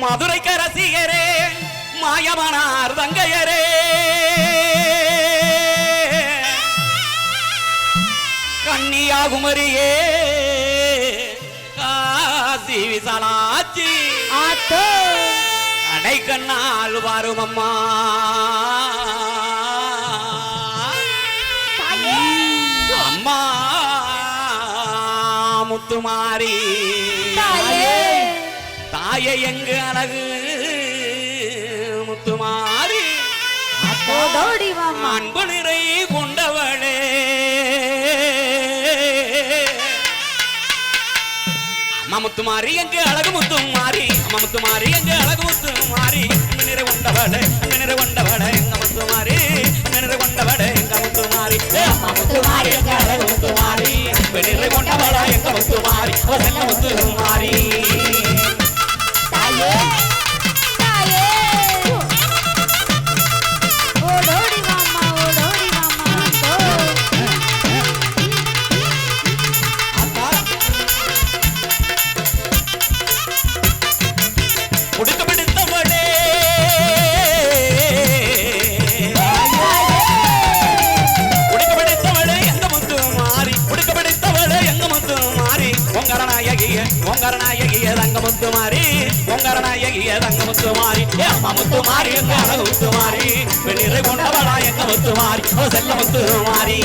ரசிகரே மாயவனார் தங்கையரே. கன்னியாகுமரியே காசி விசாலாச்சி ஆத்தோ. அடை கண்ணால் வரும் அம்மா தாயே. அம்மா முத்துமாரி. தாயே. தாயை எங்கு அழகு? வாமா அன்பு நிறை கொண்டவளே. அம்மா முத்துமாரி எங்கு அழகு முத்துமாரி அம்மா முத்துமாரி எங்கு அழகு முத்துமாரி அன்பு நிறை கொண்டவளே அன்பு நிறை கொண்டவளே எங்க முத்துமாரி அன்பு நிறை கொண்டவளே எங்க முத்துமாரி ஏ அம்மா முத்துமாரி எங்க அழகு முத்துமாரி அன்பு நிறை கொண்டவளா எங்க முத்துமாரி அவ செல்ல முத்துமாரி பொங்கரநாயகிய முத்து மாறி ஏ முத்து மாறி எங்க அழகு முத்து மாறி கொண்டவளா எங்க முத்து மாறி செல்ல முத்து மாறி.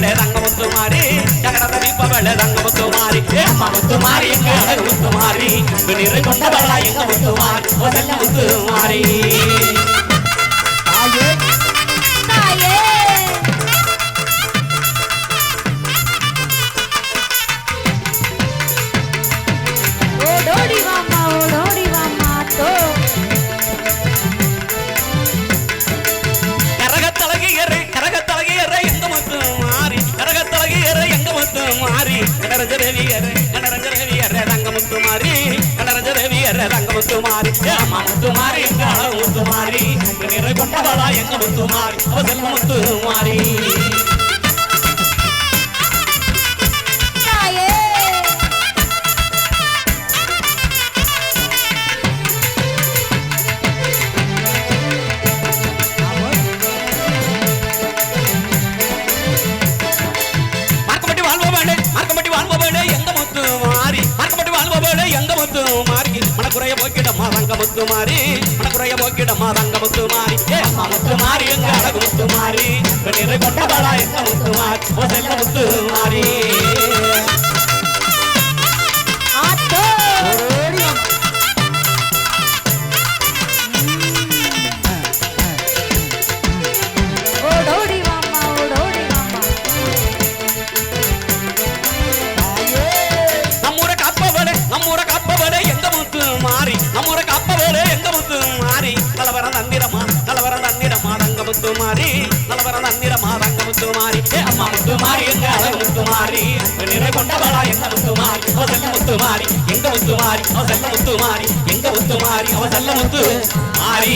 தரிப்பவளே தங்க முத்து மாறி தகட தரிப்பவளே தங்க முத்து மாறி ஏ அம்மா முத்து மாறி எங்க அழகு முத்து மாறி நிறை கொண்டவளா எங்க மாறி கடரஞ்ச ரவியரை கடரஞ்ச ரவியரை தங்க முத்து மாறி கடரஞ்ச ரவியரை தங்க முத்து மாறி அம்மா நிறை கொண்டவளா எங்க அவ முத்து மாறி மனக்குறைய போக்கிடம்மா தங்க முத்து மாறி. மனக்குறைய போக்கிடம்மா தங்க முத்து மாறி. ஏ முத்து மாறி எங்க அழகு முத்து மாறி. நிறை கொண்டவளா எங்க முத்து மாறி. செல்ல முத்து மாறி. நம்மோட நம்மூர எங்க முத்து மாறி? நலவரம் தந்திரமா? நலவரம் தந்திரமா? தங்க முத்து மாறி? நலவரம் தந்திரமா? தங்க முத்து மாறி? அம்மா முத்து மாறி எங்க அழகு முத்து மாறி? நிறை கொண்டவளா எங்க முத்து மாறி? அவ செல்ல முத்து மாறி. எங்க முத்து மாறி? அவ செல்ல முத்து மாறி. எங்க முத்து மாறி? அவ செல்ல முத்து மாறி.